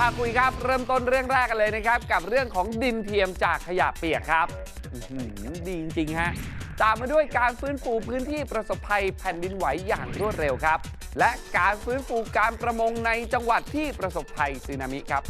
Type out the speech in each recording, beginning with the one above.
พาคุยครับ เริ่มต้นเรื่องแรกกันเลยนะครับ กับเรื่องของดินเทียมจากขยะเปียกครับดีจริงๆฮะตามมาด้วยการฟื้นฟูพื้นที่ประสบภัยแผ่นดินไหวอย่างรวดเร็วครับ และการฟื้นฟูการประมงในจังหวัดที่ประสบภัยสึนามิครับ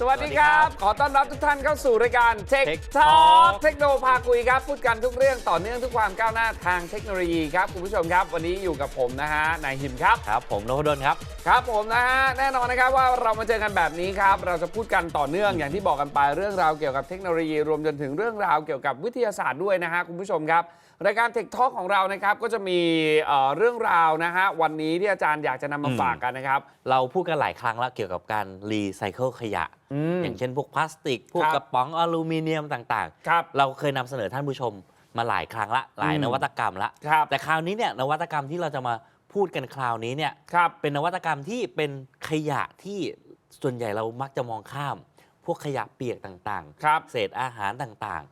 สวัสดีครับ ขอต้อนรับทุกท่านเข้าสู่รายการ Tech Tech Talk Talk เทคโนพาคุยครับ พูดกันทุกเรื่องต่อเนื่องทุกความก้าวหน้าทางเทคโนโลยีครับ คุณผู้ชมครับ วันนี้อยู่กับผมนะฮะนายหิมครับ ครับ ผมนพดลครับ ครับผมนะฮะแน่นอนนะครับว่าเรามาเจอกันแบบนี้ครับ เราจะพูดกันต่อเนื่องอย่างที่บอกกันไปเรื่องราวเกี่ยวกับเทคโนโลยี รวมจนถึงเรื่องราวเกี่ยวกับวิทยาศาสตร์ด้วยนะฮะคุณผู้ชมครับรายการ Tech Talk ของเรานะครับก็จะมีเอ่อเรื่องราวนะฮะวันนี้ที่อาจารย์อยากจะนำมาอืมฝากกันนะครับ เราพูดกันหลายครั้งแล้วเกี่ยวกับการรีไซเคิลขยะ อืมอย่างเช่นพวกพลาสติก พวกครับ กระป๋องอลูมิเนียมต่างครับ ๆ เราเคยนำเสนอท่านผู้ชมมาหลายครั้งละหลายอืม นวัตกรรมละ ครับแต่คราวนี้เนี่ยนวัตกรรมที่เราจะมาพูดกันคราวนี้เนี่ยครับ เป็นนวัตกรรมที่เป็นขยะที่ส่วนใหญ่เรามักจะมองข้าม พวกขยะเปียกต่างครับ ๆ เศษอาหารต่าง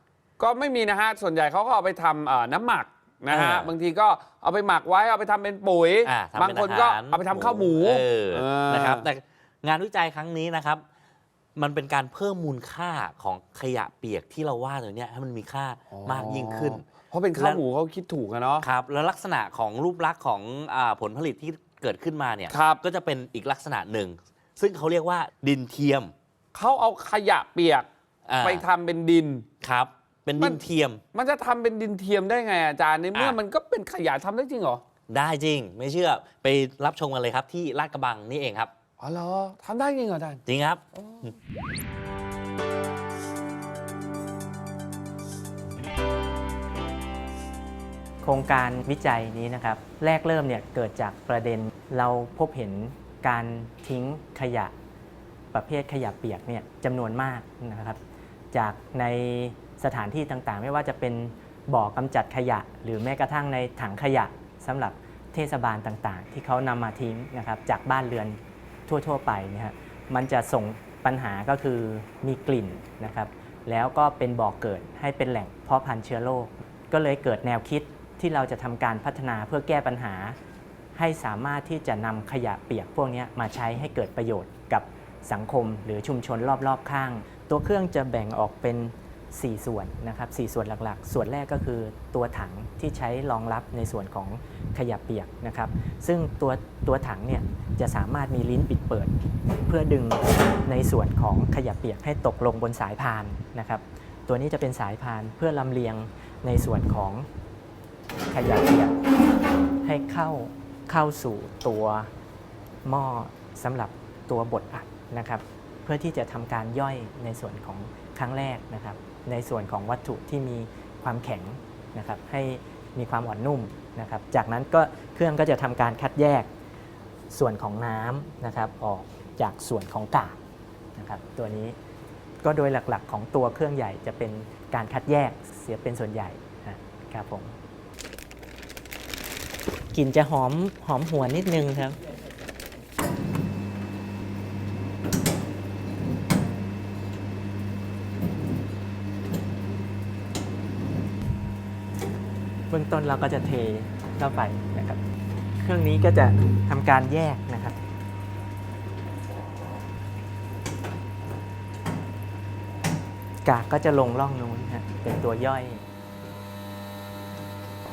ก็ไม่มีนะฮะ ส่วนใหญ่เขาก็เอาไปทำเอ่อน้ำหมักนะฮะอ่าบางทีก็เอาไปหมักไว้ เอาไปทำเป็นปุ๋ย อ่าทำบางเป็นคนก็อาหารเอาไปทำข้าวหมูเออเออ นะครับแต่งานวิจัยครั้งนี้นะครับ มันเป็นการเพิ่มมูลค่าของขยะเปียกที่เราว่าตัวเนี้ยให้มันมีค่ามากยิ่งขึ้น เพราะเป็นข้าวหมูเขาคิดถูกอะเนาะ ครับ แล้วลักษณะของรูปลักษณ์ของอาผลผลิตที่เกิดขึ้นมาเนี่ยครับ ก็จะเป็นอีกลักษณะหนึ่ง ซึ่งเขาเรียกว่าดินเทียมเขาเอาขยะเปียกอ่าไปทำเป็นดิน ครับ เป็นมัดินนเทียมมันจะทำเป็นดินเทียมได้ไงอาจารย์ในเมื่ออะมันก็เป็นขยะทำได้จริงเหรอได้จริง ไม่เชื่อไปรับชมกันเลยครับที่ลาดกระบังนี่เองครับ อ๋อเหรอทำได้จริงเหรออาจารย์จริงครับ โครงการวิจัยนี้นะครับ แรกเริ่มเนี่ยเกิดจากประเด็นเราพบเห็นการทิ้งขยะ ประเภทขยะเปียกเนี่ยจำนวนมากนะครับ จากใน สถานที่ต่างๆ ไม่ว่าจะเป็นบ่อกำจัดขยะ หรือแม้กระทั่งในถังขยะสำหรับเทศบาลต่างๆ ที่เขานำมาทิ้งนะครับจากบ้านเรือนทั่วๆ ไปนะฮะมันจะส่งปัญหาก็คือมีกลิ่นนะครับ แล้วก็เป็นบ่อกเกิดให้เป็นแหล่งเพาะพันธุ์เชื้อโรคก็เลยเกิดแนวคิดที่เราจะทำการพัฒนาเพื่อแก้ปัญหา ให้สามารถที่จะนำขยะเปียกพวกนี้มาใช้ให้เกิดประโยชน์กับสังคมหรือชุมชนรอบๆข้าง ตัวเครื่องจะแบ่งออกเป็น 4 ส่วนนะครับ4ส่วนหลักๆ ส่วนแรกก็คือตัวถังที่ใช้รองรับในส่วนของขยะเปียกนะครับ ซึ่งตัวตัวถังเนี่ยจะสามารถมีลิ้นปิดเปิด เพื่อดึงในส่วนของขยะเปียกให้ตกลงบนสายพานนะครับ ตัวนี้จะเป็นสายพานเพื่อลำเลียงในส่วนของขยะเปียกให้เข้าเข้าสู่ตัวหม้อสำหรับตัวบดอัดนะครับ เพื่อที่จะทำการย่อยในส่วนของ ครั้งแรกนะครับ ในส่วนของวัตถุที่มีความแข็งนะครับ ให้มีความอ่อนนุ่มนะครับ จากนั้นก็เครื่องก็จะทำการคัดแยกส่วนของน้ำนะครับออกจากส่วนของกากนะครับ ตัวนี้ก็โดยหลักๆ ของตัวเครื่องใหญ่จะเป็นการคัดแยกเสียเป็นส่วนใหญ่นะครับผมกลิ่นจะหอมหอมหัวนนิดนึงครับ บื้องต้นเราก็จะเทเข้าไปนะครับ เครื่องนี้ก็จะทำการแยกนะครับ กากก็จะลงร่องนู้นฮะเป็นตัวย่อย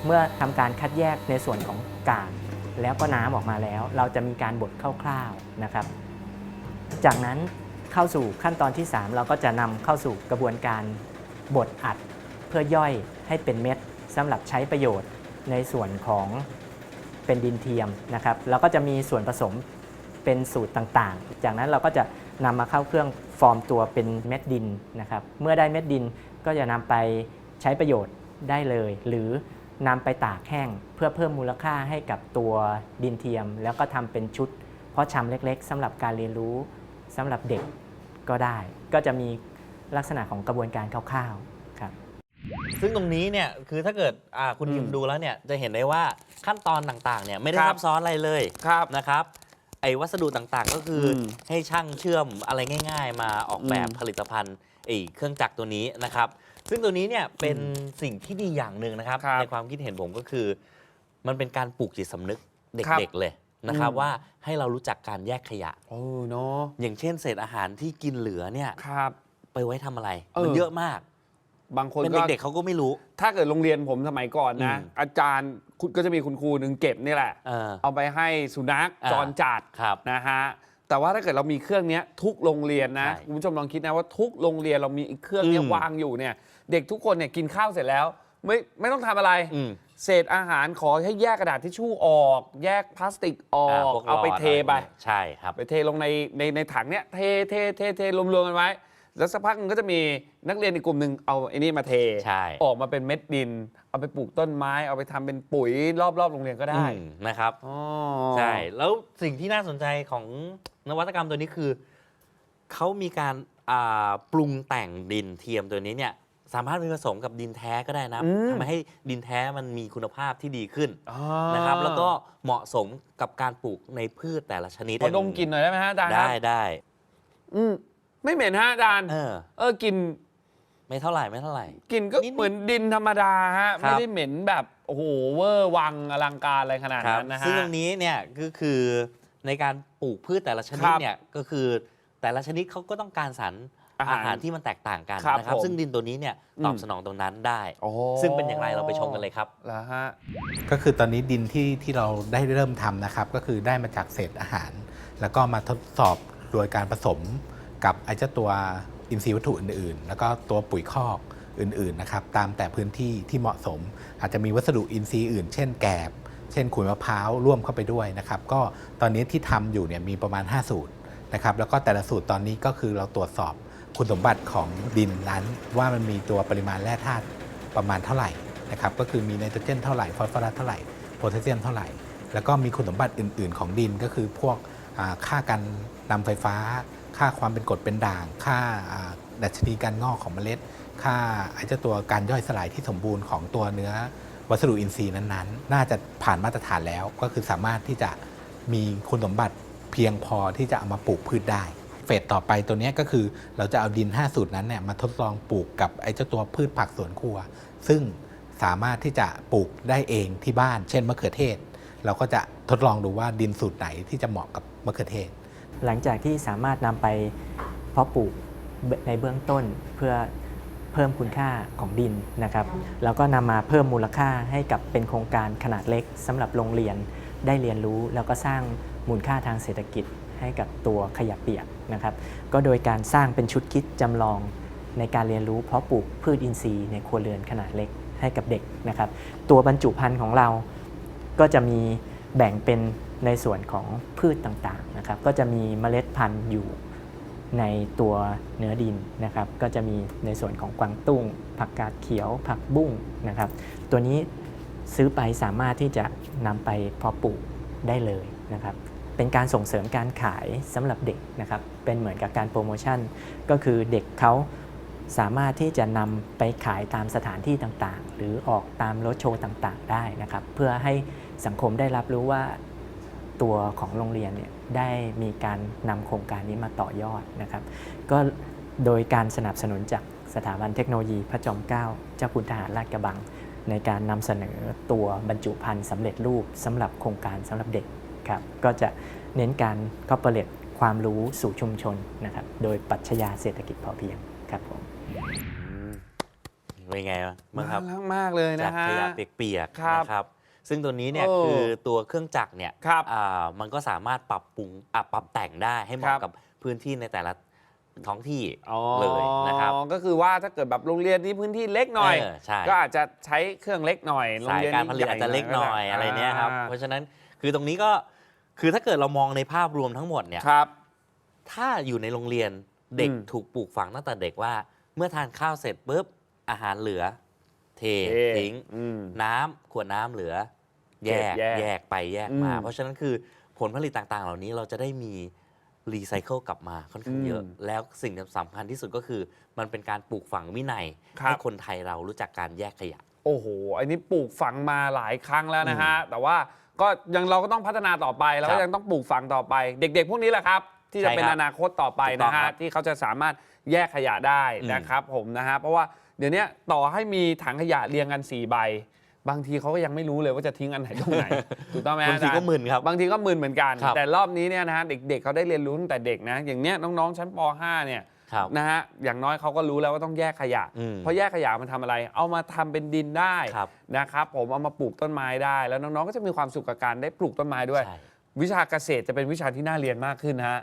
เมื่อทำการคัดแยกในส่วนของกากแล้วก็น้ำออกมาแล้ว เราจะมีการบดคร่าวๆนะครับ จากนั้นเข้าสู่ขั้นตอนที่ 3 เราก็จะนำเข้าสู่กระบวนการบดอัดเพื่อย่อยให้เป็นเม็ด สำหรับใช้ประโยชน์ในส่วนของเป็นดินเทียมนะครับแล้วก็จะมีส่วนผสมเป็นสูตรต่างๆ จากนั้นเราก็จะนำมาเข้าเครื่องฟอร์มตัวเป็นเม็ดดินนะครับเมื่อได้เม็ดดินก็จะนำไปใช้ประโยชน์ได้เลย หรือนำไปตากแห้งเพื่อเพิ่มมูลค่าให้กับตัวดินเทียม แล้วก็ทำเป็นชุด เพราะชำเล็กๆสำหรับการเรียนรู้สำหรับเด็กก็ได้ ก็จะมีลักษณะของกระบวนการคร่าวๆ ซึ่งตรงนี้เนี่ยคือถ้าเกิดอ่าคุณอืมยิมดูแล้วเนี่ยจะเห็นได้ว่าขั้นตอนต่างๆเนี่ยไม่ได้ครับซับซ้อนอะไรเลยครับนะครับ ไอ้วัสดุต่างๆ ก็คืออมให้ช่างเชื่อมอะไรง่าย ๆ มาออกแบบอืมผลิตภัณฑ์ไอ้เครื่องจักรตัวนี้นะครับ ซึ่งตัวนี้เนี่ยเป็นสิ่งที่ดีอย่างหนึ่งนะครับ ครับในความคิดเห็นผมก็คือ มันเป็นการปลูกจิตสำนึกเครับด็กๆเลยนะครับอืมว่าให้เรารู้จักการแยกขยะ โอ้เนาะอย่างเช่นเศษอาหารที่กินเหลือเนี่ย ครับ ไปไว้ทำอะไร เออมันเยอะมาก บางคนเป็นก็ เด็กๆเขาก็ไม่รู้ ถ้าเกิดโรงเรียนผมสมัยก่อนนะ อืม อาจารย์คุณก็จะมีคุณครูหนึ่งเก็บนี่แหละ เออ เอาไปให้สุนัขอ่า จรจัดครับ นะฮะแต่ว่าถ้าเกิดเรามีเครื่องเนี้ยทุกโรงเรียนนะใช่คุณผู้ชมลองคิดนะว่าทุกโรงเรียนเรามีเครื่องเนี้ยอืม วางอยู่เนี่ย เด็กทุกคนเนี่ยกินข้าวเสร็จแล้วไม่ไม่ต้องทำอะไร อืม เศษอาหารขอให้แยกกระดาษทิชชู่ออก แยกพลาสติกออกพวกเอาไปหลดเทไปอะรพวกนี้ใช่ครับ ไปเทลงในในในถังเนี้ยเทเทเทเทรวมๆกันไว้ แล้วสักพักหนึงก็จะมีนักเรียนอีกกลุ่มหนึ่งเอาไอ้นี่มาเท ใช่ ออกมาเป็นเม็ดดิน เอาไปปลูกต้นไม้ เอาไปทำเป็นปุ๋ยรอบๆโรงเรียนก็ได้อืมนะครับ อ๋อใช่ แล้วสิ่งที่น่าสนใจของนวัตกรรมตัวนี้คือ เขามีการอ่าปรุงแต่งดินเทียมตัวนี้เนี่ยสามารถไปผสมกับดินแท้ก็ได้นะอืมทำให้ดินแท้มันมีคุณภาพที่ดีขึ้นอ๋อนะครับ แล้วก็เหมาะสมกับการปลูกในพืชแต่ละชนิดขอดมกลินหน่อยได้ไหมฮะอาจารย์ครับได้ได้ อืม ไม่เหม็นฮะอาจารย์เออ เออกลินไม่เท่าไหร่ไม่เท่าไหร่ กลินก็นิดๆเหมือนดินธรรมดาฮะ ครัไม่บได้เหม็นแบบโอ้โหเวอร์วังอลังการอะไรขนาดครับนั้นนะฮะ ซึ่งตรงนี้เนี่ยก็คือในการปลูกพืชแต่ละชนิคดรับเนี่ยก็คือแต่ละชนิดเขาก็ต้องการสารอาหารอาหารที่มันแตกต่างกันครับนะครับ ผมซึ่งดินตัวนี้เนี่ยตอบอืม สนองตรงนั้นได้ โอ้ซึ่งเป็นอย่างไรเราไปชมกันเลยครับ แล้วฮะ ก็คือตอนนี้ดินที่ที่เราได้เริ่มทำนะครับ ก็คือได้มาจากเศษอาหาร แล้วก็มาทดสอบโดยการผสม กับไอ้เจ้าตัวอินทรีย์วัตถุอื่นๆ แล้วก็ตัวปุ๋ยคอกอื่นๆนะครับตามแต่พื้นที่ที่เหมาะสม อาจจะมีวัสดุอินทรีย์อื่น เช่นแกลบเช่นขุยมะพร้าวร่วมเข้าไปด้วยนะครับก็ตอนนี้ที่ทำอยู่เนี่ยมีประมาณ 5 สูตรนะครับแล้วก็แต่ละสูตรตอนนี้ก็คือเราตรวจสอบคุณสมบัติของดินนั้น ว่ามันมีตัวปริมาณแร่ธาตุประมาณเท่าไหร่นะครับก็คือมีไนโตรเจนเท่าไหร่ฟอสฟอรัสเท่าไหร่โพแทสเซียมเท่าไหร่ แล้วก็มีคุณสมบัติอื่น ๆ ของดินก็คือพวก ค่าการนำไฟฟ้า ค่าความเป็นกรดเป็นด่าง ค่าดัชนีการงอกของเมล็ด ค่าไอ้เจ้าตัวการย่อยสลายที่สมบูรณ์ของตัวเนื้อวัสดุอินทรีย์นั้นๆ น่าจะผ่านมาตรฐานแล้ว ก็คือสามารถที่จะมีคุณสมบัติเพียงพอที่จะเอามาปลูกพืชได้ เฟสต่อไปตัวนี้ก็คือเราจะเอาดิน 5 สูตรนั้นเนี่ยมาทดลองปลูกกับไอ้เจ้าตัวพืชผักสวนครัว ซึ่งสามารถที่จะปลูกได้เองที่บ้าน เช่นมะเขือเทศ เราก็จะทดลองดูว่าดินสูตรไหนที่จะเหมาะกับมะเขือเทศ หลังจากที่สามารถนำไปเพาะปลูกในเบื้องต้นเพื่อเพิ่มคุณค่าของดินนะครับ แล้วก็นำมาเพิ่มมูลค่าให้กับเป็นโครงการขนาดเล็กสำหรับโรงเรียนได้เรียนรู้แล้วก็สร้างมูลค่าทางเศรษฐกิจให้กับตัวขยะเปียกนะครับ ก็โดยการสร้างเป็นชุดคิดจำลองในการเรียนรู้เพาะปลูกพืชอินทรีย์ในครัวเรือนขนาดเล็กให้กับเด็กนะครับ ตัวบรรจุภัณฑ์ของเรา ก็จะมีแบ่งเป็นในส่วนของพืชต่างๆนะครับ ก็จะมีเมล็ดพันธุ์อยู่ในตัวเนื้อดินนะครับ ก็จะมีในส่วนของกวางตุ้ง ผักกาดเขียว ผักบุ้งนะครับ ตัวนี้ซื้อไปสามารถที่จะนำไปเพาะปลูกได้เลยนะครับ เป็นการส่งเสริมการขายสำหรับเด็กนะครับ เป็นเหมือนกับการโปรโมชั่น ก็คือเด็กเขา สามารถที่จะนำไปขายตามสถานที่ต่างๆ หรือออกตามรถโชว์ต่างๆ ได้นะครับ เพื่อให้สังคมได้รับรู้ว่าตัวของโรงเรียนเนี่ยได้มีการนำโครงการนี้มาต่อยอดนะครับ ก็โดยการสนับสนุนจากสถาบันเทคโนโลยีพระจอมเกล้าเจ้าคุณทหารราชกระบัง ในการนำเสนอตัวบรรจุภัณฑ์สำเร็จรูปสำหรับโครงการสำหรับเด็กครับก็จะเน้นการคอร์ปอเรตความรู้สู่ชุมชนนะครับ โดยปรัชญาเศรษฐกิจพอเพียงครับผม เป็นไงบ้างครับน่ารักมากเลยจานะกฮะ ขยะเปียกครับๆนะครับ ซึ่งตัวนี้เนี่ยโอ้คือตัวเครื่องจักรเนี่ยครับอ่ามันก็สามารถปรับปรุงอะปรับแต่งได้ให้เหครัมาะบกับพื้นที่ในแต่ละท้องที่อ๋อเลยนะครับก็คือว่าถ้าเกิดแบบโรงเรียนที่พื้นที่เล็กหน่อย เใช่ ก็อาจจะใช้เครื่องเล็กหน่อยโรงสายเรียนการนี้ผลิตอาจจะเล็กหน่อยใญ่อะไรเนี้ยครับอ่าเพราะฉะนั้นคือตรงนี้ก็คือถ้าเกิดเรามองในภาพรวมทั้งหมดเนี่ย ครับ ถ้าอยู่ในโรงเรียนเด็กอืม ถูกปลูกฝังตั้งแต่เด็กว่าเมื่อทานข้าวเสร็จปุ๊บอาหารเหลือ เทเท่ทิ้ง อืม น้ำขวดน้ำเหลือ แยก เก็บแยกแยกไปแยกมา อืมเพราะฉะนั้นคือผลผลิตต่างๆ เหล่านี้เราจะได้มีรีไซเคิลกลับมาค่อนข้างเยอะ อืมแล้วสิ่งสำคัญที่สุดก็คือ มันเป็นการปลูกฝังวินัยครับ ให้คนไทยเรารู้จักการแยกขยะ โอ้โห อันนี้ปลูกฝังมาหลายครั้งแล้วนะฮะ แต่ว่าก็ยังเราก็ต้องพัฒนาต่อไปเราครัก็บ ยังต้องปลูกฝังต่อไป เด็ก ๆ พวกนี้แหละครับ ที่จะใช่เป็นครับอนาคตต่อไปถูกต้อนะงฮะครับที่เขาจะสามารถแยกขยะได้อืมนะครับผมนะฮะเพราะว่าเดี๋ยวนี้ต่อให้มีถังขยะเรียงกัน4ใบ บางทีเขาก็ยังไม่รู้เลยว่าจะทิ้งอันไหนตรงไหน ถูกต้องไหมฮะบางทีอจรย์ก็มึนครับ บางทีก็มึนเหมือนกัน ครับ แต่รอบนี้เนี่ยนะฮะเด็กๆเขาได้เรียนรู้ตั้งแต่เด็กนะอย่างเนี้ยน้องๆชั้นป .5 เนี่ย ครับ นะฮะอย่างน้อยเขาก็รู้แล้วว่าต้องแยกขยะ อืมเพราะแยกขยะมันทำอะไร เอามาทำเป็นดินได้ครับ นะครับผมเอามาปลูกต้นไม้ได้ แล้วน้องๆก็จะมีความสุขกับการได้ปลูกต้นไม้ด้วย ใช่ วิชาเกษตรจะเป็นวิชาที่น่าเรียนมากขึ้นนะฮะ